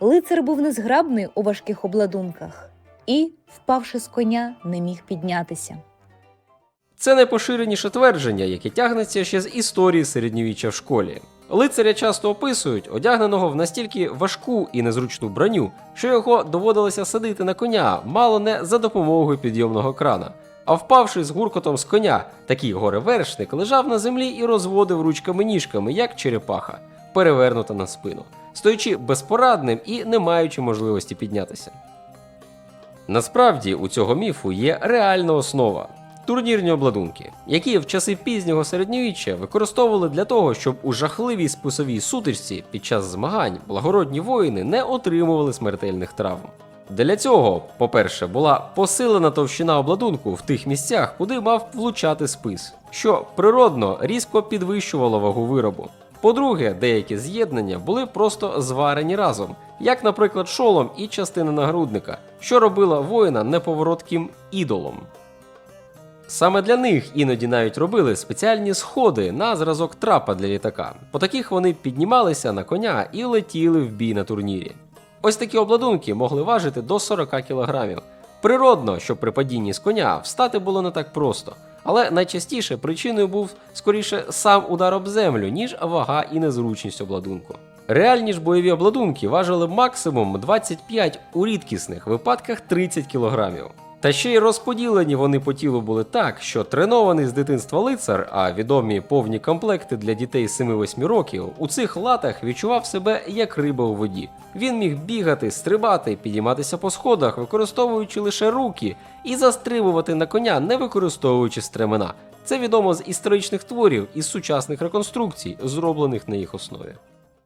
Лицар був незграбний у важких обладунках і, впавши з коня, не міг піднятися. Це найпоширеніше твердження, яке тягнеться ще з історії середньовіччя в школі. Лицаря часто описують одягненого в настільки важку і незручну броню, що його доводилося садити на коня, мало не за допомогою підйомного крана. А впавши з гуркотом з коня, такий горе-вершник лежав на землі і розводив ручками ніжками, як черепаха, перевернута на спину, стоячи безпорадним і не маючи можливості піднятися. Насправді у цього міфу є реальна основа. Турнірні обладунки, які в часи пізнього середньовіччя використовували для того, щоб у жахливій спусовій сутичці під час змагань благородні воїни не отримували смертельних травм. Для цього, по-перше, була посилена товщина обладунку в тих місцях, куди мав влучати спис, що природно різко підвищувало вагу виробу. По-друге, деякі з'єднання були просто зварені разом, як, наприклад, шолом і частина нагрудника, що робила воїна неповоротким ідолом. Саме для них іноді навіть робили спеціальні сходи на зразок трапа для літака. По таких вони піднімалися на коня і летіли в бій на турнірі. Ось такі обладунки могли важити до 40 кг. Природно, що при падінні з коня встати було не так просто, але найчастіше причиною був скоріше сам удар об землю, ніж вага і незручність обладунку. Реальні ж бойові обладунки важили максимум 25, у рідкісних випадках 30 кг. Та ще й розподілені вони по тілу були так, що тренований з дитинства лицар, а відомі повні комплекти для дітей 7-8 років, у цих латах відчував себе як риба у воді. Він міг бігати, стрибати, підійматися по сходах, використовуючи лише руки, і застрибувати на коня, не використовуючи стремена. Це відомо з історичних творів і сучасних реконструкцій, зроблених на їх основі.